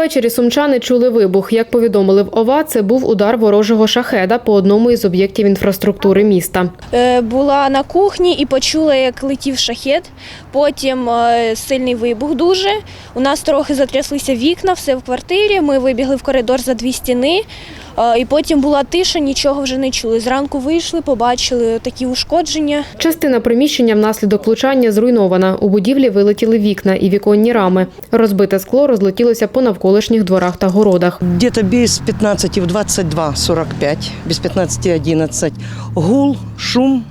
Ввечері сумчани чули вибух. Як повідомили в ОВА, це був удар ворожого шахеда по одному із об'єктів інфраструктури міста. Е, Була на кухні і почула, як летів шахет. Потім е, сильний вибух дуже. У нас трохи затряслися вікна, все в квартирі. Ми вибігли в коридор за дві стіни. Е, І потім була тиша, нічого вже не чули. Зранку вийшли, побачили такі ушкодження. Частина приміщення внаслідок влучання зруйнована. У будівлі вилетіли вікна і віконні рами. Розбите скло розлетілося по навколишніх дворах та городах. Где-то без 15 в 22.45, без 15.11. Гул, шум.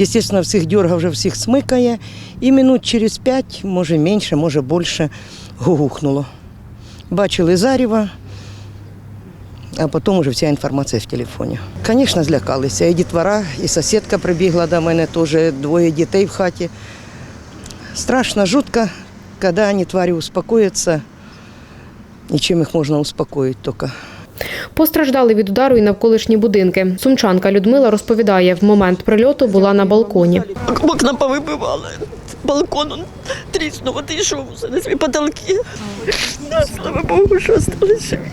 Естественно, всіх дьорга вже всіх смикає. І минут через 5, може менше, може більше, гугухнуло. Бачили зарево, а потім вже вся інформація в телефоні. Звісно, злякалися. І дітвора, і сусідка прибігла до мене, теж двоє дітей в хаті. Страшно, жутко, коли вони тварі успокояться. І чим їх можна успокоїти тільки. Постраждали від удару і навколишні будинки. Сумчанка Людмила розповідає, в момент прильоту була на балконі. Окна повибивали, балкон он тріснув, отійшов усе на свої потолки. Слава Богу, що стали живі.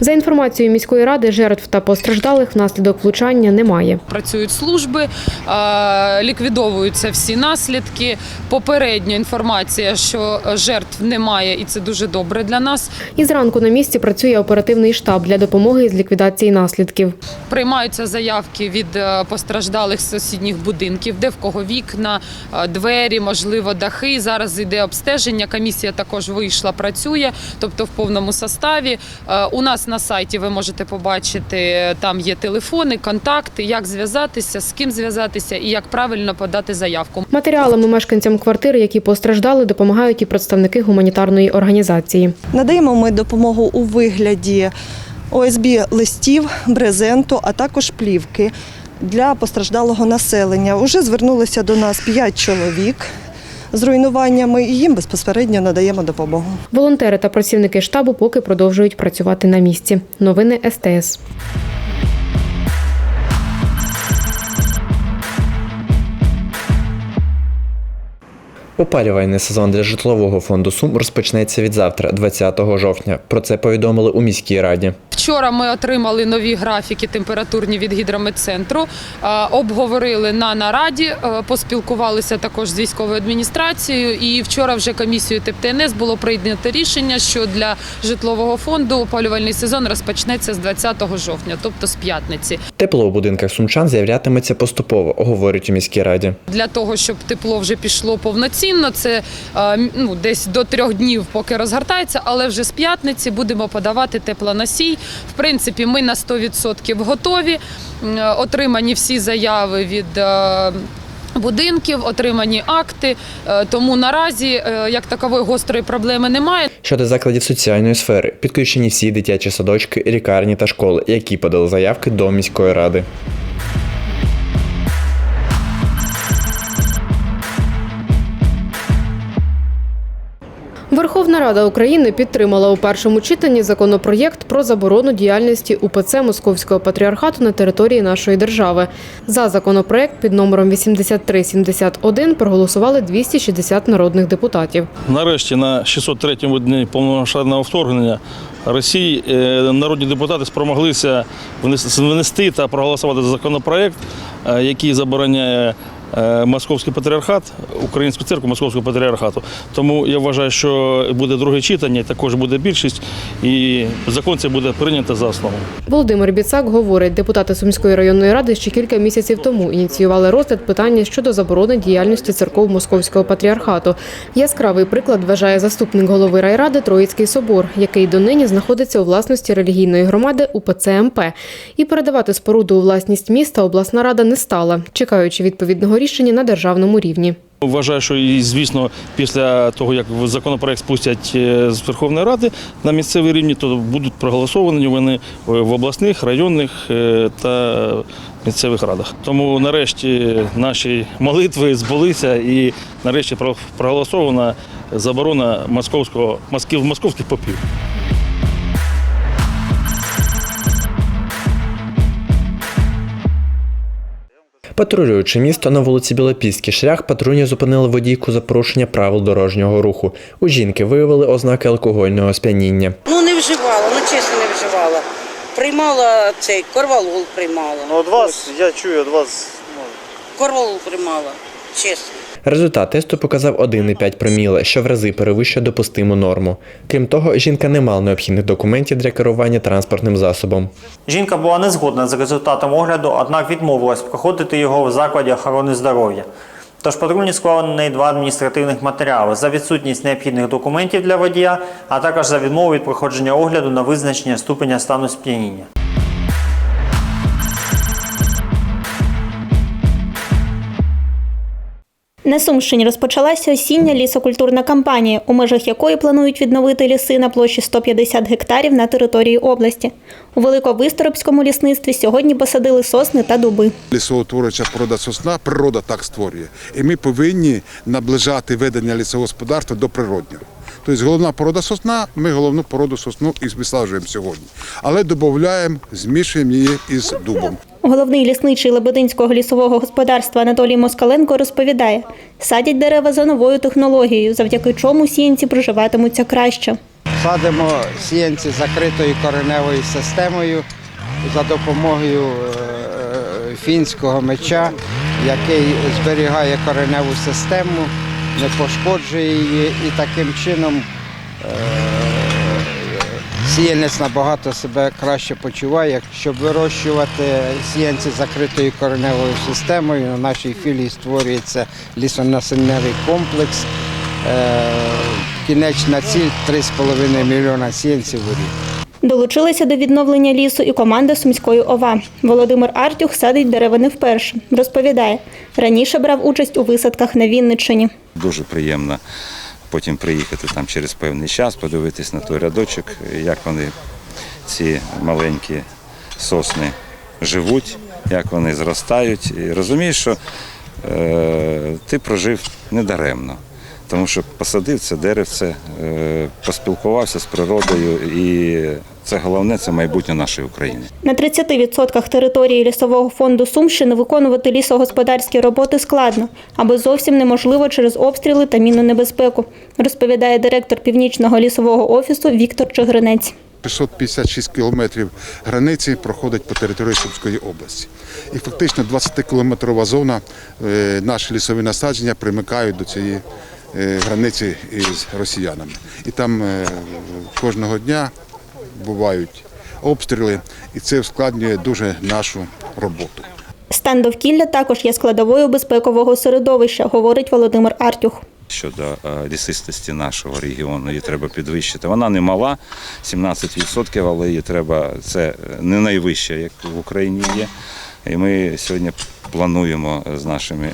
За інформацією міської ради, жертв та постраждалих внаслідок влучання немає. працюють служби, е, ліквідовуються всі наслідки. Попередня інформація, що жертв немає, і це дуже добре для нас. І зранку на місці працює оперативний штаб для допомоги з ліквідації наслідків. Приймаються заявки від е, постраждалих з сусідніх будинків, де в кого вікна, е, двері, можливо, дахи. Зараз йде обстеження. Комісія також вийшла, працює, тобто в повному составі. Е, У нас на сайті ви можете побачити, там є телефони, контакти, як зв'язатися, з ким зв'язатися і як правильно подати заявку. Матеріалами мешканцям квартири, які постраждали, допомагають і представники гуманітарної організації. Надаємо ми допомогу у вигляді ОСБ листів, брезенту, а також плівки для постраждалого населення. Уже звернулося до нас 5 чоловік з руйнуваннями і їм безпосередньо надаємо допомогу. Волонтери та працівники штабу поки продовжують працювати на місці. Новини СТС. Опалювальний сезон для житлового фонду Сум розпочнеться від завтра, 20 жовтня. Про це повідомили у міській раді. Вчора ми отримали нові графіки температурні від гідрометцентру, е, обговорили на нараді, е, поспілкувалися також з військовою адміністрацією. І вчора вже комісією ТЕП-ТНС було прийнято рішення, що для житлового фонду опалювальний сезон розпочнеться з 20 жовтня, тобто з п'ятниці. Тепло у будинках сумчан з'являтиметься поступово, говорять у міській раді. Для того, щоб тепло вже пішло повноцінно, це е, ну, десь до трьох днів, поки розгортається, але вже з п'ятниці будемо подавати теплоносій. В принципі, ми на 100% готові. Е, Отримані всі заяви від. е, Будинків отримані акти, тому наразі як такової гострої проблеми немає. Щодо закладів соціальної сфери, підключені всі дитячі садочки, лікарні та школи, які подали заявки до міської ради. Верховна Рада України підтримала у першому читанні законопроєкт про заборону діяльності УПЦ Московського патріархату на території нашої держави. За законопроєкт під номером 8371 проголосували 260 народних депутатів. Нарешті на 603-му дні повномасштабного вторгнення Росії е, народні депутати спромоглися внес- внести та проголосувати за законопроект, е, який забороняє Московський патріархат, Українську церкву Московського патріархату. Тому я вважаю, що буде друге читання, також буде більшість, і закон це буде прийнято за основу. Володимир Біцак говорить, депутати Сумської районної ради ще кілька місяців тому ініціювали розгляд питання щодо заборони діяльності церков Московського патріархату. Яскравий приклад вважає заступник голови райради Троїцький собор, який донині знаходиться у власності релігійної громади УПЦ МП. І передавати споруду у власність міста обласна рада не стала, чекаючи відповідного рішення на державному рівні. Вважаю, що і звісно, після того як законопроект спустять е, з Верховної Ради на місцевий рівні, то будуть проголосовані вони в обласних, районних е, та місцевих радах. Тому нарешті наші молитви збулися і нарешті про- проголосована заборона московського москів московських попів. Патрулюючи місто на вулиці Білопільський шлях, патрульні зупинили водійку за порушення правил дорожнього руху. У жінки виявили ознаки алкогольного сп'яніння. Ну не вживала, ну чесно не вживала. Приймала цей корвалол приймала. Ну, від вас, я чую, від вас. Ну, Корвалол приймала, чесно. Результат тесту показав 1,5 проміле, що в рази перевищує допустиму норму. Крім того, жінка не мала необхідних документів для керування транспортним засобом. Жінка була не згодна з результатом огляду, однак відмовилась проходити його в закладі охорони здоров'я. Тож патрульні склали на неї два адміністративних матеріали за відсутність необхідних документів для водія, а також за відмову від проходження огляду на визначення ступеня стану сп'яніння. На Сумщині розпочалася осіння лісокультурна кампанія, у межах якої планують відновити ліси на площі 150 гектарів на території області. У Великовисторобському лісництві сьогодні посадили сосни та дуби. Лісоутворююча порода сосна, природа так створює. І ми повинні наближати ведення лісового господарства до природнього. Тобто головна порода сосна, ми головну породу сосну і висаджуємо сьогодні. Але додаємо, змішуємо її із дубом. Головний лісничий Лебединського лісового господарства Анатолій Москаленко розповідає, садять дерева за новою технологією, завдяки чому сіянці проживатимуться краще. Садимо сіянці закритою кореневою системою за допомогою е, фінського меча, який зберігає кореневу систему, не пошкоджує її і таким чином е, сіянець набагато себе краще почуває. Щоб вирощувати сіянці закритою кореневою системою, на нашій філії створюється лісонасильневий комплекс. Е, Кінечна ціль 3,5 мільйона сіянців у рік. Долучилася до відновлення лісу і команда Сумської ОВА. Володимир Артюх садить дерева не вперше. Розповідає, раніше брав участь у висадках на Вінниччині. Дуже приємно потім приїхати там через певний час, подивитись на той рядочок, як вони, ці маленькі сосни, живуть, як вони зростають. І розумієш, що е, ти прожив недаремно. Тому що посадив це деревце, е, поспілкувався з природою, і це головне це майбутнє нашої України. На 30% території лісового фонду Сумщини виконувати лісогосподарські роботи складно, або зовсім неможливо через обстріли та мінну небезпеку, розповідає директор північного лісового офісу Віктор Чигринець. 656 кілометрів границі проходить по території Сумської області. І фактично 20-кілометрова зона, е, наші лісові насадження примикають до цієї е, границі із росіянами. І там е, кожного дня бувають обстріли, і це ускладнює дуже нашу роботу. Стан довкілля також є складовою безпекового середовища, говорить Володимир Артюх. Щодо е, лісистості нашого регіону, її треба підвищити. Вона не мала, 17%, але її треба, це не найвища, як в Україні є. І ми сьогодні плануємо з нашими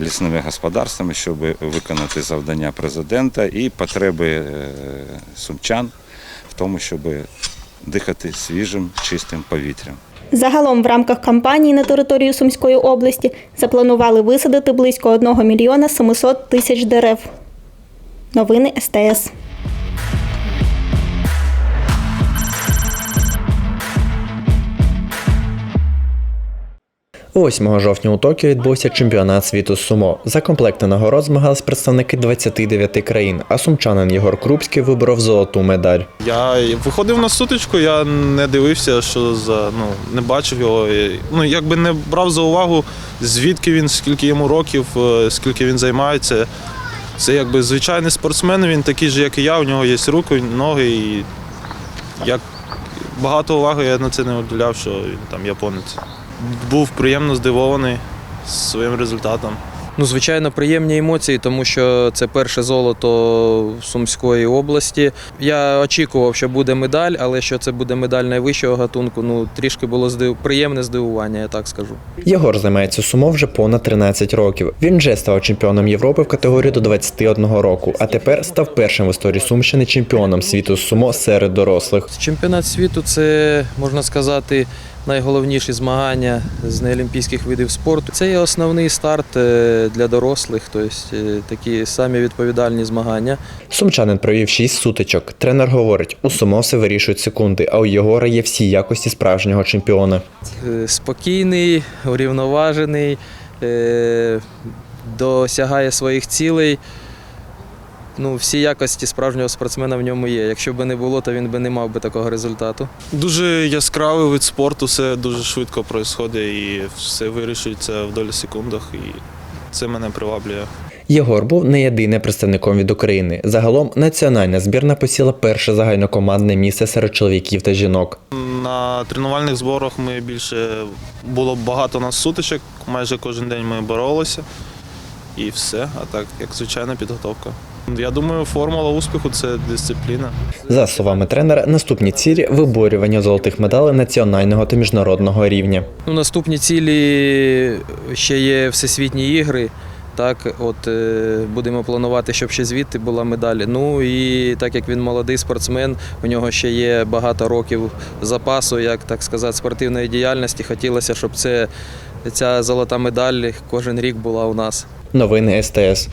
лісними господарствами, щоб виконати завдання президента і потреби е, сумчан в тому, щоб дихати свіжим, чистим повітрям. Загалом в рамках кампанії на територію Сумської області запланували висадити близько 1 мільйона 700 тисяч дерев. Новини СТС. 8 жовтня у Токіо відбувся чемпіонат світу сумо. За комплекти нагород змагались представники 29 країн, а сумчанин Єгор Крупський виборов золоту медаль. Я виходив на сутичку, я не дивився, що за ну не бачив його. Ну якби не брав за увагу, звідки він, скільки йому років, е, скільки він займається. Це якби звичайний спортсмен, він такий же, як і я. У нього є руки, ноги. І як багато уваги я на це не уділяв, що він там японець. Був приємно здивований своїм результатом. Ну, звичайно, приємні емоції, тому що це перше золото Сумської області. Я очікував, що буде медаль, але що це буде медаль найвищого гатунку. Ну трішки було здив... приємне здивування, я так скажу. Єгор займається сумо вже понад 13 років. Він вже став чемпіоном Європи в категорії до 21 року, а тепер став першим в історії Сумщини чемпіоном світу з сумо серед дорослих. Чемпіонат світу це можна сказати найголовніші змагання з неолімпійських видів спорту. Це є основний старт е, для дорослих, тобто такі самі відповідальні змагання. Сумчанин провів 6 сутичок. Тренер говорить, у сумо все вирішують секунди, а у Єгора є всі якості справжнього чемпіона. Е, Спокійний, урівноважений, досягає своїх цілей. Ну, всі якості справжнього спортсмена в ньому є. Якщо б не було, то він би не мав би такого результату. Дуже яскравий вид спорту, все дуже швидко відбувається і все вирішується в долі секундах, і це мене приваблює. Єгор був не єдиним представником від України. Загалом національна збірна посіла перше загальнокомандне місце серед чоловіків та жінок. На тренувальних зборах ми більше було багато нас сутичок, майже кожен день ми боролися і все. А так, як звичайна підготовка. Я думаю, формула успіху це дисципліна. За словами тренера, наступні цілі виборювання золотих медалей національного та міжнародного рівня. Ну, наступні цілі ще є всесвітні ігри. Так, от е, будемо планувати, щоб ще звідти була медаль. Ну і так як він молодий спортсмен, у нього ще є багато років запасу, як так сказати, спортивної діяльності. Хотілося, щоб це, ця золота медаль кожен рік була у нас. Новини СТС.